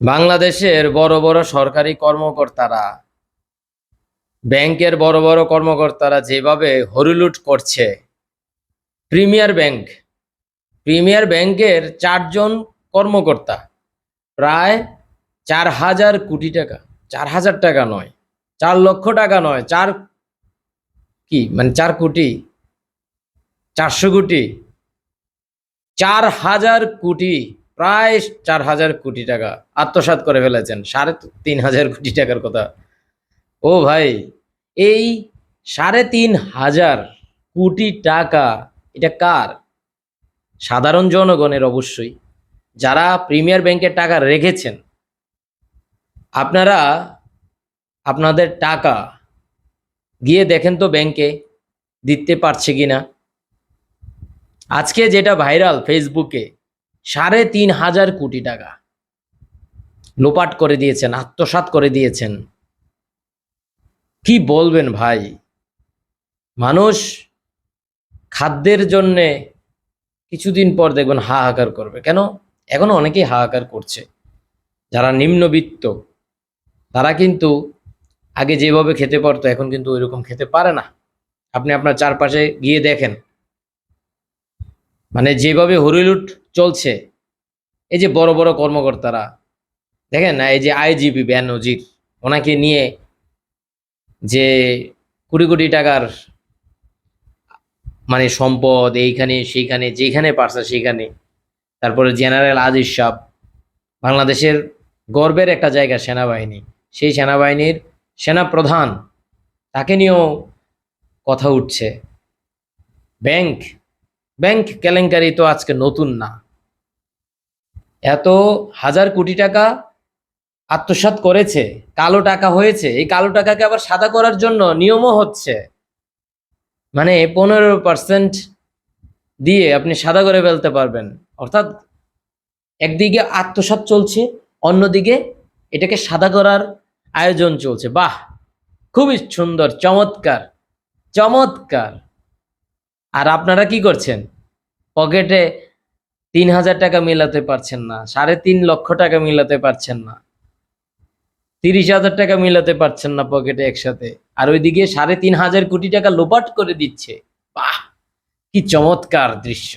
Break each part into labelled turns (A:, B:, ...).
A: বাংলাদেশের বড় বড় সরকারি কর্মকর্তারা, ব্যাংকের বড় বড় কর্মকর্তারা যেভাবে হরিলুট করছে, প্রিমিয়ার ব্যাংক, প্রিমিয়ার ব্যাংকের চারজন কর্মকর্তা প্রায় চার হাজার কোটি টাকা, চার হাজার টাকা নয়, চার লক্ষ টাকা নয়, চার কি মানে চার কোটি, চারশো কোটি, চার হাজার কোটি প্রায় চার হাজার কোটি টাকা আত্মসাৎ করে ফেলেছেন, সাড়ে তিন হাজার কোটি টাকার কথা। ও ভাই, এই সাড়ে তিন হাজার কোটি টাকা এটা কার? সাধারণ জনগণের অবশ্যই। যারা প্রিমিয়ার ব্যাংকের টাকা রেখেছেন, আপনারা আপনাদের টাকা গিয়ে দেখেন তো ব্যাংকে দিতে পারছে কিনা। আজকে যেটা ভাইরাল ফেসবুকে সাড়ে তিন হাজার কোটি টাকা। লোপাট করে দিয়েছেন, আত্মসাৎ করে দিয়েছেন। কি বলবেন ভাই? মানুষ খাদ্যের জন্যে কিছুদিন পর দেখবেন হাহাকার করবে। কেন? এখনও অনেকেই হাহাকার করছে। যারা নিম্নবিত্ত, তারা কিন্তু আগে যেভাবে খেতে পারতো, এখন কিন্তু ওইরকম খেতে পারে না। আপনি আপনার চারপাশে গিয়ে দেখেন। মানে যেভাবে হরিলুট চলছে। এই যে বড় বড় কর্মকর্তারা, দেখেন না, এই যে আইজিপি ব্যানজির ওনাকে নিয়ে যে কোটি কোটি টাকার মানে সম্পদ এইখানে, সেইখানে, যেখানে পারছে সেখানে তারপরে জেনারেল আজিজ সাহ, বাংলাদেশের গর্বের একটা জায়গা সেনাবাহিনী, সেই সেনাবাহিনীর সেনা প্রধান তাকে নিয়েও কথা উঠছে। ব্যাংক ব্যাংক কেলেঙ্কারি তো আজকে নতুন না। এত হাজার কোটি টাকা আত্মসাৎ করেছে, কালো টাকা হয়েছে, এই কালো টাকাকে আবার সাদা করার জন্য নিয়মও হচ্ছে। মানে পনেরো পার্সেন্ট দিয়ে আপনি সাদা করে ফেলতে পারবেন। অর্থাৎ একদিকে আত্মসাৎ চলছে, অন্যদিকে এটাকে সাদা করার আয়োজন চলছে। বাহ! খুবই সুন্দর, চমৎকার চমৎকার। আর আপনারা কি করছেন? পকেটে তিন হাজার টাকা মিলাতে পারছেন না, সাড়ে তিন লক্ষ টাকা মিলাতে পারছেন না, তিরিশ হাজার টাকা মিলাতে পারছেন না পকেটে একসাথে, আর ওইদিকে সাড়ে তিন হাজার কোটি টাকা লোপাট করে দিচ্ছে। বাহ! কি চমৎকার দৃশ্য।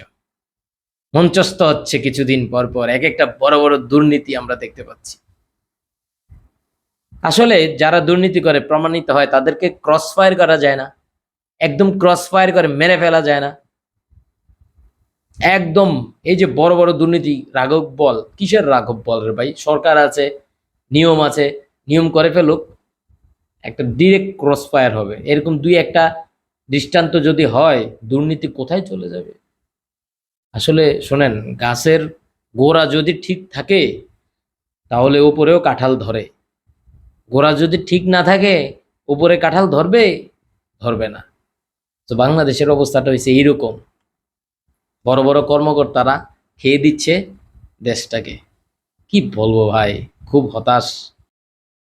A: মঞ্চস্থ হচ্ছে কিছুদিন পর পর, এক একটা বড় বড় দুর্নীতি আমরা দেখতে পাচ্ছি। আসলে যারা দুর্নীতি করে, প্রমাণিত হয়, তাদেরকে ক্রস ফায়ার করা যায় না। একদম ক্রস ফায়ার করে, মেরে ফেলা যায় না। একদম এই যে বড় বড় দুর্নীতি, রাঘব বল, কিসের রাঘব বল রে ভাই? সরকার আছে, নিয়ম আছে, নিয়ম করে ফেলুক, একটা ডিরেক্ট ক্রস ফায়ার হবে। এরকম দুই একটা দৃষ্টান্ত যদি হয়, দুর্নীতি কোথায় চলে যাবে? আসলে শোনেন, গাছের গোড়া যদি ঠিক থাকে, তাহলে উপরেও কাঁঠাল ধরে। গোড়া যদি ঠিক না থাকে, উপরে কাঁঠাল ধরবে ধরবে না। তো বাংলাদেশের অবস্থাটা হয়েছে এইরকম। বড় বড় কর্মকর্তারা খেয়ে দিচ্ছে দেশটাকে। কি বলব ভাই? খুব হতাশ।